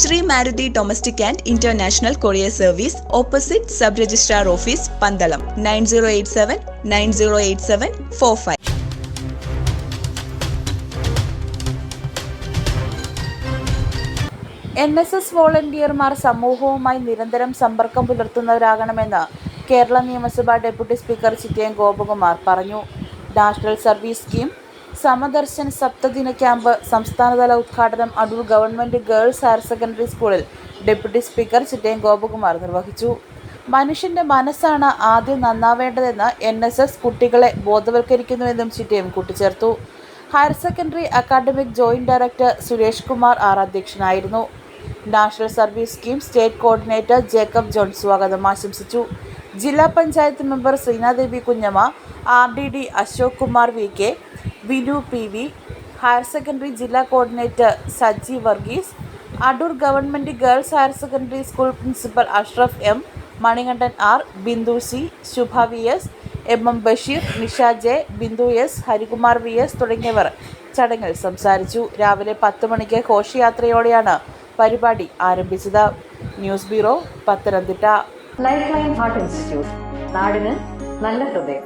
Sree Maruthi domestic and international courier service opposite sub registrar office Pandalam nine zero eight seven nine zero eight seven four five. N S S വോളണ്ടിയർമാർ സമൂഹവുമായി നിരന്തരം സമ്പർക്കം പുലർത്തുന്നവരാകണമെന്ന് കേരള നിയമസഭാ deputy speaker Chittayam Gopakumar പറഞ്ഞു. National service scheme Samadarshan സപ്തദിന camp സംസ്ഥാനതല ഉദ്ഘാടനം Adoor government girls higher secondary സ്കൂളിൽ deputy speaker Chittayam Gopakumar നിർവഹിച്ചു. മനുഷ്യന്റെ മനസ്സാണ് ആദ്യം നന്നാവേണ്ടതെന്ന് എൻ എസ് എസ് കുട്ടികളെ ബോധവൽക്കരിക്കുന്നുവെന്നും ചിറ്റയം കൂട്ടിച്ചേർത്തു. Higher secondary academic joint director Suresh Kumar R അധ്യക്ഷനായിരുന്നു. National service scheme state coordinator Jacob John സ്വാഗതം ആശംസിച്ചു. ജില്ലാ panchayat member Sreenadevi Kunjamma R D D Ashok Kumar V K Vinu P V higher secondary ജില്ലാ coordinator Saji Varghese Adoor government girls higher secondary school principal Ashraf M Manikandan R Bindu C Shubha V S M M Basheer Nisha J Bindu S Harikumar V S തുടങ്ങിയവർ ചടങ്ങിൽ സംസാരിച്ചു. രാവിലെ പത്ത് മണിക്ക് ഘോഷയാത്രയോടെയാണ് പരിപാടി ആരംഭിച്ചത്. News bureau Pathanamthitta. Life line heart institute നാടിന് നല്ല ഹൃദയം.